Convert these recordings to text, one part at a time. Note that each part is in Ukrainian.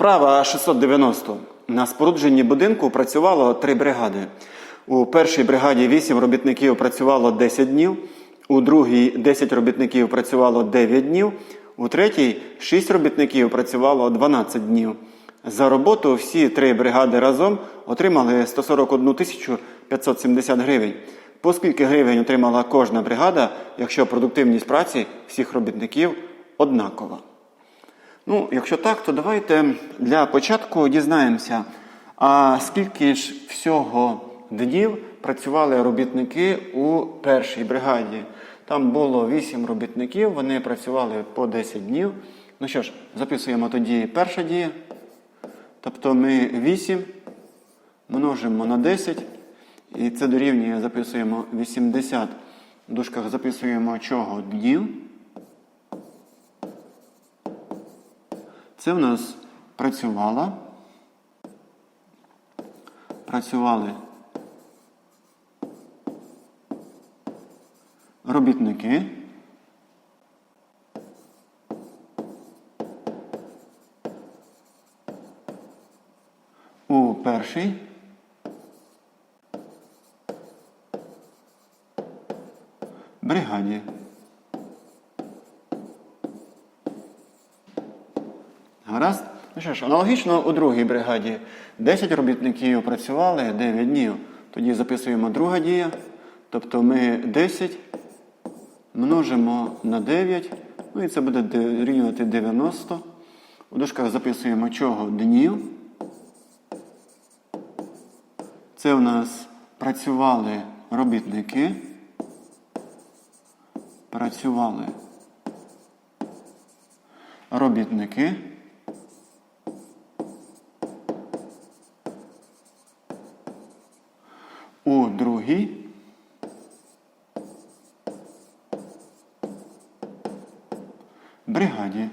Вправа 690. На спорудженні будинку працювало три бригади. У першій бригаді 8 робітників працювало 10 днів, у другій 10 робітників працювало 9 днів, у третій 6 робітників працювало 12 днів. За роботу всі три бригади разом отримали 141 тисячу 570 гривень. По скільки гривень отримала кожна бригада, якщо продуктивність праці всіх робітників однакова? Ну, якщо так, то давайте для початку дізнаємося, а скільки ж всього днів працювали робітники у першій бригаді. Там було 8 робітників, вони працювали по 10 днів. Ну що ж, записуємо тоді перша дія. Тобто ми 8 множимо на 10, і це дорівнює, записуємо 80. В дужках записуємо чого днів. Це в нас працювала. Працювали робітники. У першій. Бригаді. Гаразд? Ну аналогічно у другій бригаді 10 робітників працювали 9 днів. Тоді записуємо друга дія. Тобто ми 10 множимо на 9. Ну і це буде дорівнювати 90. У дужках записуємо чого днів. Це у нас працювали робітники. Працювали робітники. У другій бригаді.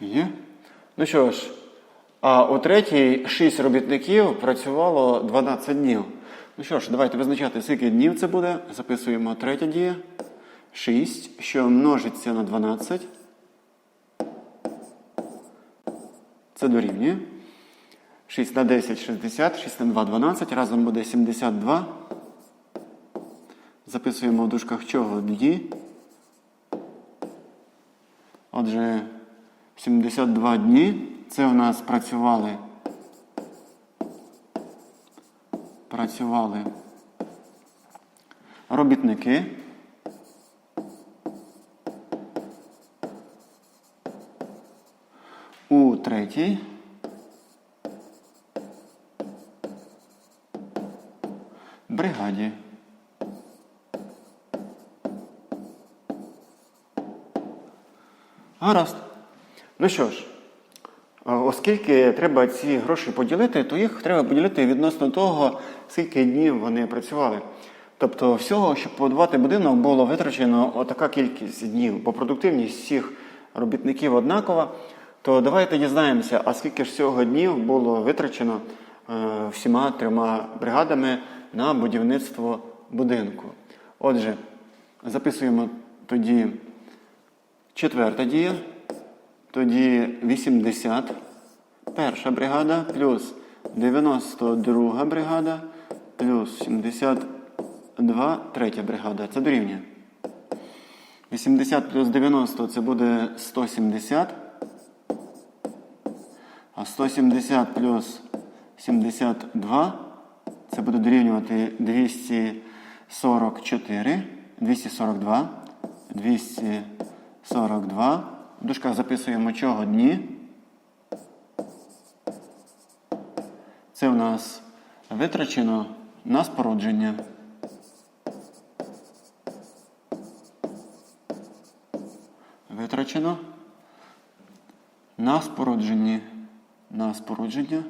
Є? Ну що ж, а у третій 6 робітників працювало 12 днів. Ну що ж, давайте визначати, скільки днів це буде. Записуємо третя дія. 6, що множиться на 12. Це дорівнює. 6 на 10 60, 6 на 2 12. Разом буде 72. Записуємо в дужках чого дні. Отже, 72 дні. Це в нас працювали. Працювали робітники. У третій. Бригаді. Гаразд. Ну що ж, оскільки треба ці гроші поділити, то їх треба поділити відносно того, скільки днів вони працювали. Тобто, всього, щоб побудувати будинок, було витрачено отака кількість днів, бо продуктивність всіх робітників однакова. То давайте дізнаємося, а скільки ж всього днів було витрачено е, всіма трьома бригадами на будівництво будинку. Отже, записуємо тоді четверта дія, тоді 80, перша бригада, плюс 92 бригада, плюс 72, третя бригада. Це дорівнює. 80 плюс 90 це буде 170. А 170 плюс 72 це буде дорівнювати 244, 242, 242. В дужках записуємо чого дні. Це в нас витрачено на спорудження. Витрачено на спорудженні. На спорудження.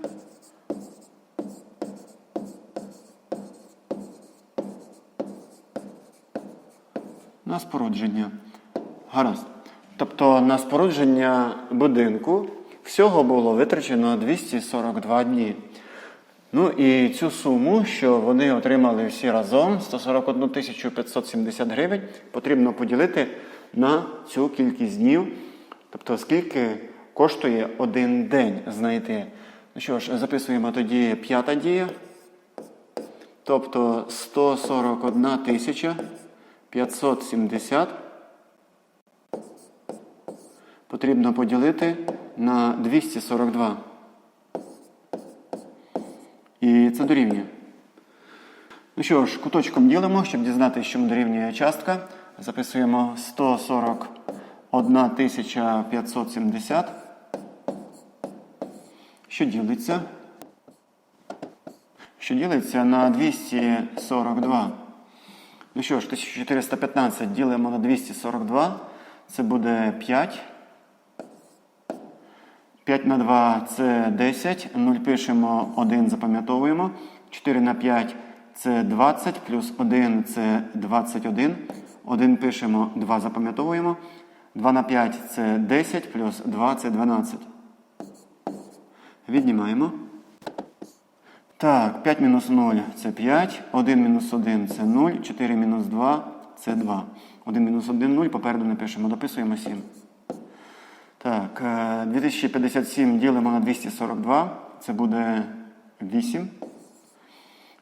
На спорудження. Гаразд. Тобто на спорудження будинку всього було витрачено 242 дні. Ну і цю суму, що вони отримали всі разом, 141 570 гривень, потрібно поділити на цю кількість днів. Тобто, скільки коштує один день знайти. Ну що ж, записуємо тоді п'ята дія. Тобто 141 тисяча 570 потрібно поділити на 242. І це дорівнює. Ну що ж, куточком ділимо, щоб дізнатися, чому дорівнює частка. Записуємо 141 тисяча 570. Що ділиться? Що ділиться на 242. Ну що ж, 1415 ділимо на 242. Це буде 5. 5 на 2 це 10. 0 пишемо, 1 запам'ятовуємо. 4 на 5 це 20, плюс 1 це 21. 1 пишемо, 2 запам'ятовуємо. 2 на 5 це 10, плюс 2 це 12. Віднімаємо. Так, 5 мінус 0 це 5, 1 мінус 1 це 0, 4 мінус 2 це 2. 1 мінус 1 0, попереду не пишемо, дописуємо 7. Так, е, 2057 ділимо на 242, це буде 8.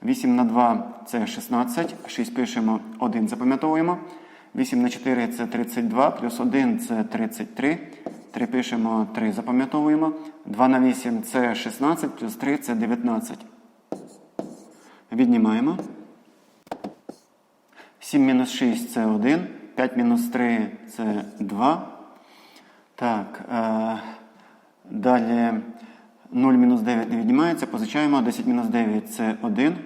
8 на 2 це 16, 6 пишемо, 1 запам'ятовуємо. 8 на 4 це 32, плюс 1 це 33. 3 пишемо, 3 запам'ятовуємо. 2 на 8 це 16, плюс 3 це 19. Віднімаємо. 7 мінус 6 це 1. 5 мінус 3 це 2. Так. Е, далі 0 мінус 9 не віднімається. Позичаємо. 10 мінус 9 це 1.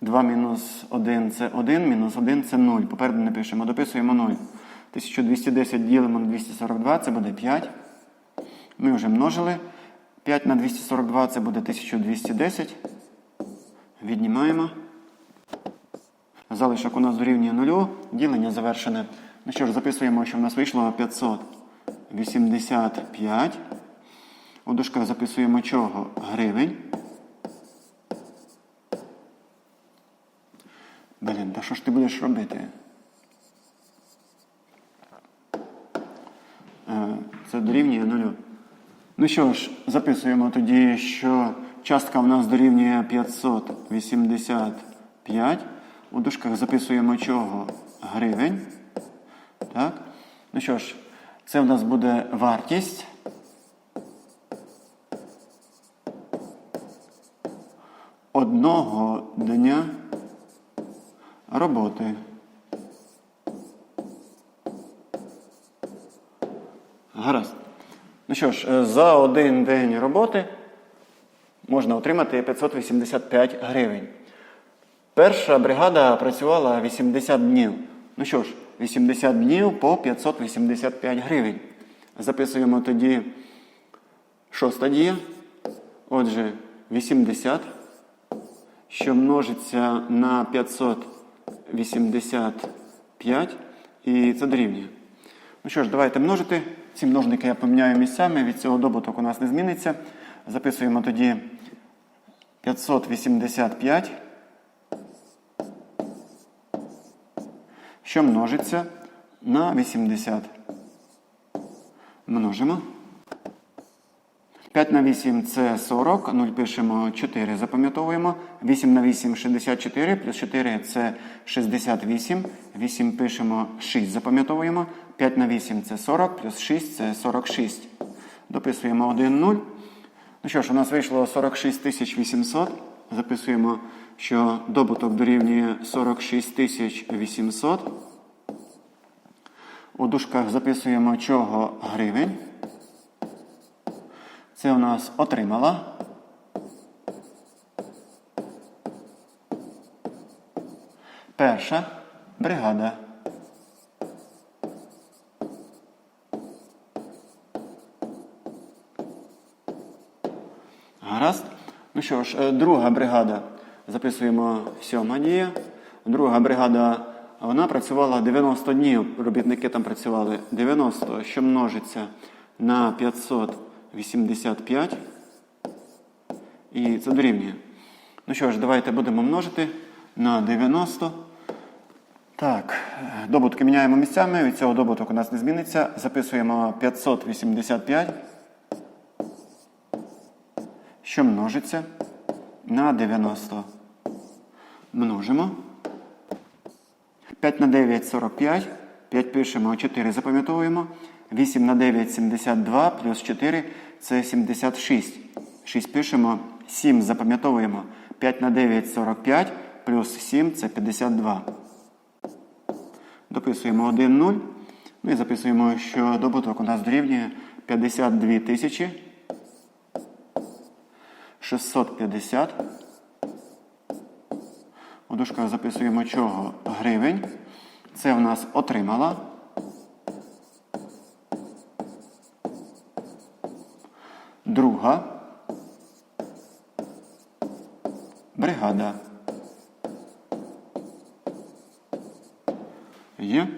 2 мінус 1 це 1, мінус 1 це 0. Попереду не пишемо. Дописуємо 0. 1210 ділимо на 242, це буде 5. Ми вже множили. 5 на 242 це буде 1210. Віднімаємо. Залишок у нас дорівнює 0. Ділення завершене. Ну що ж, записуємо, що в нас вийшло 585. У дужках записуємо чого? Гривень. Блін, та що ж ти будеш робити? Е, Це дорівнює нулю. Ну що ж, записуємо тоді, що частка в нас дорівнює 585. У дужках записуємо чого? Гривень. Так? Ну що ж, це в нас буде вартість. Одного дня роботи. Гаразд. Ну що ж, е, за один день роботи можна отримати 585 гривень. Перша бригада працювала 80 днів. Ну що ж, 80 днів по 585 гривень. Записуємо тоді шоста дія. Отже, 80, що множиться на 585, і це дорівнює. Ну що ж, давайте множити. Ці множники я поміняю місцями, від цього добуток у нас не зміниться. Записуємо тоді 585, що множиться на 80. Множимо. 5 на 8 це 40, 0 пишемо 4, запам'ятовуємо. 8 на 8 64, плюс 4 це 68. 8 пишемо 6, запам'ятовуємо. 5 на 8 це 40, плюс 6 це 46. Дописуємо 1, 0. Ну що ж, у нас вийшло 46 800. Записуємо, що добуток дорівнює 46 800. У дужках записуємо чого гривень. Це у нас отримала. Перша бригада. Гаразд. Ну що ж, е, друга бригада. Записуємо сьома дія. Друга бригада, вона працювала 90 днів. Робітники там працювали 90, що множиться на 585. І це дорівнює. Ну що ж, давайте будемо множити на 90. Так, добутки міняємо місцями. Від цього добуток у нас не зміниться. Записуємо 585, що множиться на 90. Множимо. 5 на 9 45. 5 пишемо, 4 запам'ятовуємо. 8 на 9 72 плюс 4 це 76. 6 пишемо, 7 запам'ятовуємо. 5 на 9 45 плюс 7 це 52. Дописуємо 1 0. Ну і записуємо, що добуток у нас дорівнює 52 тисячі 650. У дужках записуємо чого гривень. Це в нас отримала. Друга бригада. Є.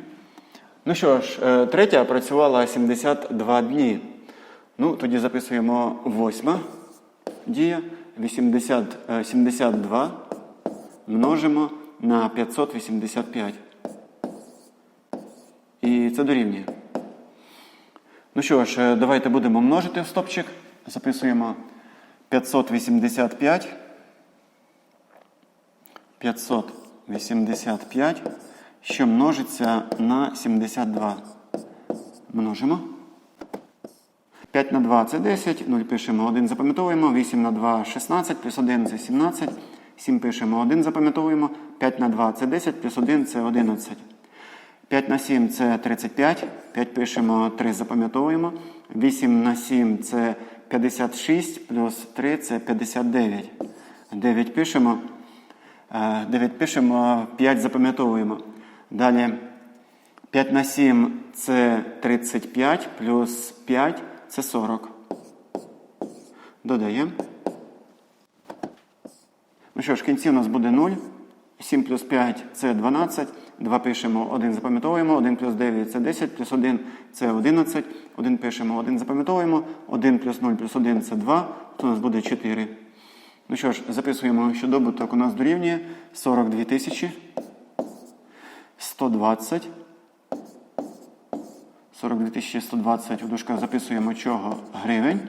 Ну що ж, е, третя працювала 72 дні. Ну, тоді записуємо восьма дія. 80, е, 72 множимо на 585. І це дорівнює. Ну що ж, е, давайте будемо множити в стопчик. Записуємо. 585. 585, що множиться на 72. Множимо. 5 на 2 це 10, 0 пишемо 1, запам'ятовуємо, 8 на 2 16, плюс 1 це 17, 7 пишемо 1, запам'ятовуємо, 5 на 2 це 10, плюс 1 це 11. 5 на 7 це 35, 5 пишемо 3, запам'ятовуємо, 8 на 7 це 56, плюс 3 це 59. 9 пишемо, 9 пишемо, 5 запам'ятовуємо. Далі 5 на 7 це 35, плюс 5 це 40. Додаємо. Ну що ж, кінці у нас буде 0. 7 плюс 5 це 12. 2 пишемо, 1 запам'ятовуємо, 1 плюс 9 це 10, плюс 1 це 11. 1 пишемо, 1 запам'ятовуємо, 1 плюс 0 плюс 1 це 2, то у нас буде 4. Ну що ж, записуємо, що добуток у нас дорівнює 42 тисячі 120. 42 тисячі 120 у дужках записуємо чого гривень.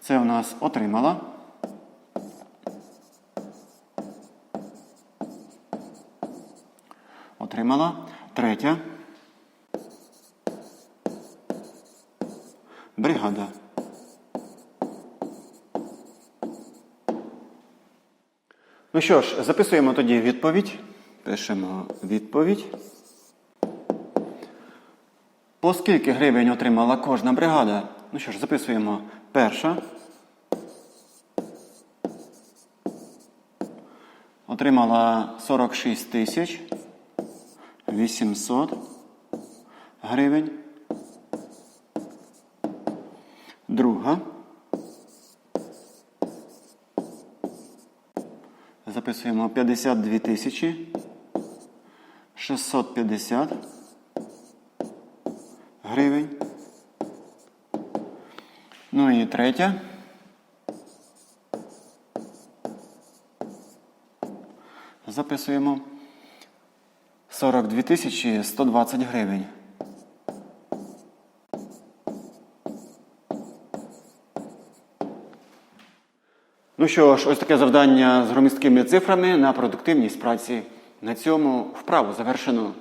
Це у нас отримала. Отримала. Третя. Бригада. Ну що ж, записуємо тоді відповідь. Пишемо відповідь. По скільки гривень отримала кожна бригада? Ну що ж, записуємо перша. Отримала 46 тисяч 800 гривень. Друга. Записуємо 52 тисячі 650 гривень. Ну і третя. 42 тисячі 120 гривень. Ну що ж, ось таке завдання з громісткими цифрами на продуктивність праці. На цьому вправу завершено.